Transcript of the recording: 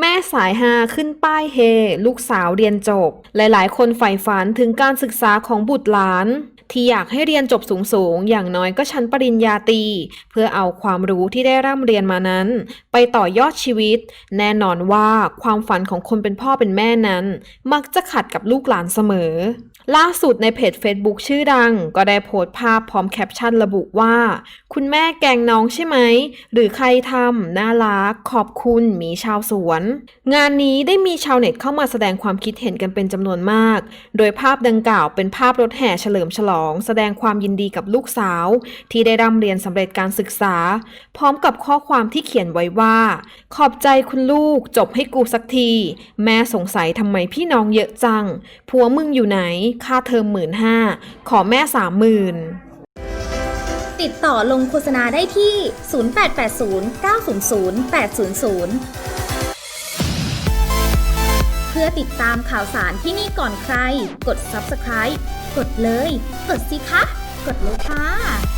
แม่สายฮาขึ้นป้ายเฮ ลูกสาวเรียนจบ หลายๆ คนใฝ่ฝันถึงการศึกษาของบุตรหลาน ที่อยากให้เรียนจบสูงๆ อย่างน้อยก็ชั้นปริญญาตรีเพื่อเอาความรู้ที่ได้ร่ำเรียนมานั้น ไปต่อยอดชีวิต แน่นอนว่าความฝันของคนเป็นพ่อเป็นแม่นั้น มักจะขัดกับลูกหลานเสมอ ล่าสุดในเพจ Facebook ชื่อดัง ก็ได้โพสต์ภาพพร้อมแคปชั่นระบุว่า คุณแม่แกงน้องใช่ไหม หรือใครทำน่ารัก ขอบคุณหมีชาวสวน งานนี้ได้มีชาวเน็ตเข้ามาแสดงความคิดเห็นกันเป็นจำนวนมาก โดยภาพดังกล่าวเป็นภาพรถแห่เฉลิมฉลอง แสดงความยินดีกับลูกสาว ที่ได้ร่ำเรียนสำเร็จการศึกษา พร้อมกับข้อความที่เขียนไว้ว่า ขอบใจคุณลูกจบให้กูสักที แม่สงสัยทำไมพี่น้องเยอะจัง ผัวมึงอยู่ไหนค่าเทอมหมื่นห้าขอแม่สามหมื่นติดต่อลงโฆษณาได้ที่ 0880 900 800 เพื่อติดตามข่าวสารที่นี่ก่อนใคร กด subscribe กดเลย กดสิคะ กดเลยค่ะ